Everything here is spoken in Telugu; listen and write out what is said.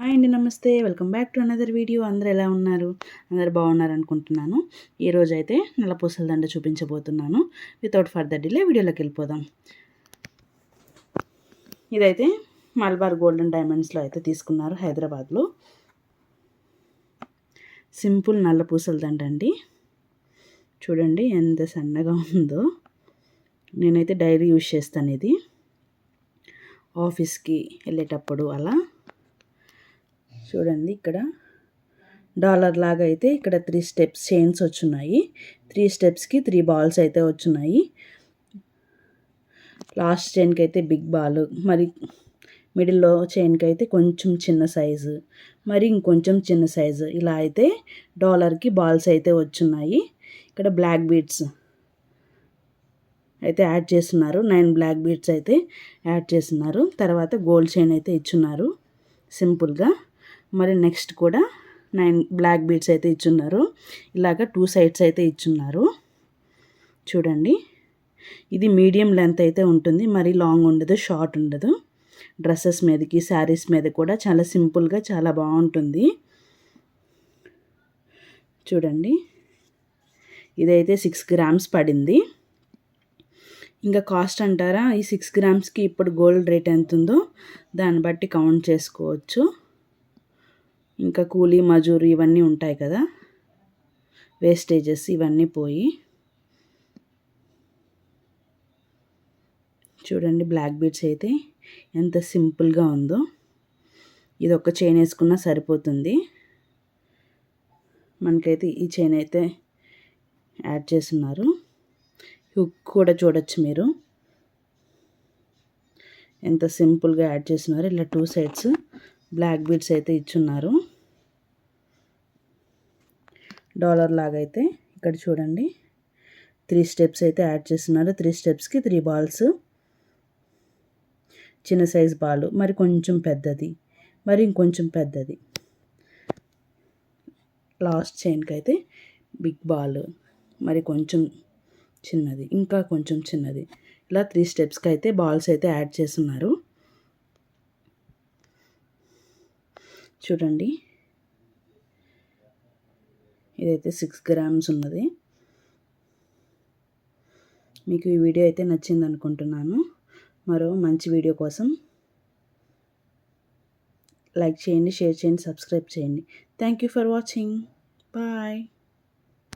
హాయ్ అండి నమస్తే. Welcome back to another video. అందరు ఎలా ఉన్నారు? అందరు బాగున్నారు అనుకుంటున్నాను. ఈరోజు అయితే నల్లపూసల దండ చూపించబోతున్నాను. వితౌట్ ఫర్దర్ డిలే వీడియోలోకి వెళ్ళిపోదాం. ఇదైతే మల్బార్ గోల్డెన్ డైమండ్స్లో అయితే తీసుకున్నారు హైదరాబాద్లో. సింపుల్ నల్ల పూసల దండ అండి. చూడండి ఎంత సన్నగా ఉందో. నేనైతే డైలీ యూజ్ చేస్తాను ఇది. ఆఫీస్కి వెళ్ళేటప్పుడు అలా. చూడండి ఇక్కడ. డాలర్ లాగా అయితే ఇక్కడ త్రీ స్టెప్స్ చైన్స్ వచ్చున్నాయి. త్రీ స్టెప్స్కి త్రీ బాల్స్ అయితే వచ్చున్నాయి. లాస్ట్ చైన్కి అయితే బిగ్ బాల్ మరి మిడిల్లో చైన్కి అయితే కొంచెం చిన్న సైజు మరి ఇంకొంచెం చిన్న సైజు ఇలా అయితే డాలర్కి బాల్స్ అయితే వచ్చున్నాయి. ఇక్కడ బ్లాక్ బీడ్స్ అయితే యాడ్ చేస్తున్నారు. నైన్ బ్లాక్ బీడ్స్ అయితే యాడ్ చేస్తున్నారు. తర్వాత గోల్డ్ చైన్ అయితే ఇచ్చున్నారు. సింపుల్గా మరి నెక్స్ట్ కూడా నైన్ బ్లాక్ బీడ్స్ అయితే ఇచ్చున్నారు. ఇలాగ టూ సైడ్స్ అయితే ఇచ్చున్నారు. చూడండి. ఇది మీడియం లెంత్ అయితే ఉంటుంది. మరి లాంగ్ ఉండదు షార్ట్ ఉండదు. డ్రెస్సెస్ మీదకి శారీస్ మీద కూడా చాలా సింపుల్గా చాలా బాగుంటుంది. చూడండి. ఇదైతే సిక్స్ గ్రామ్స్ పడింది. ఇంకా కాస్ట్ అంటారా? ఈ సిక్స్ గ్రామ్స్కి ఇప్పుడు గోల్డ్ రేట్ ఎంత ఉందో దాన్ని బట్టి కౌంట్ చేసుకోవచ్చు. ఇంకా కూలీ మజూరు ఇవన్నీ ఉంటాయి కదా. వేస్టేజెస్ ఇవన్నీ పోయి చూడండి బ్లాక్ బీడ్స్ అయితే ఎంత సింపుల్గా ఉందో. ఇది ఒక చైన్ వేసుకున్నా సరిపోతుంది. మనకైతే ఈ చైన్ అయితే యాడ్ చేస్తున్నారు. హుక్ కూడా చూడొచ్చు మీరు. ఎంత సింపుల్గా యాడ్ చేస్తున్నారు. ఇలా టూ సైడ్స్ బ్లాక్ బీడ్స్ అయితే ఇచ్చున్నారు. డాలర్ లాగా అయితే ఇక్కడ చూడండి. త్రీ స్టెప్స్ అయితే యాడ్ చేస్తున్నారు. త్రీ స్టెప్స్కి త్రీ బాల్స్. చిన్న సైజ్ బాల్. మరి కొంచెం పెద్దది. మరి ఇంకొంచెం పెద్దది. లాస్ట్ చైన్కి అయితే బిగ్ బాల్. మరి కొంచెం చిన్నది. ఇంకా కొంచెం చిన్నది. ఇలా త్రీ స్టెప్స్కి అయితే బాల్స్ అయితే యాడ్ చేస్తున్నారు. చూడండి. ఇదైతే సిక్స్ గ్రామ్స్ ఉన్నది. మీకు ఈ వీడియో అయితే నచ్చింది అనుకుంటున్నాను. మరో మంచి వీడియో కోసం లైక్ చేయండి షేర్ చేయండి సబ్స్క్రైబ్ చేయండి. Thank you for watching bye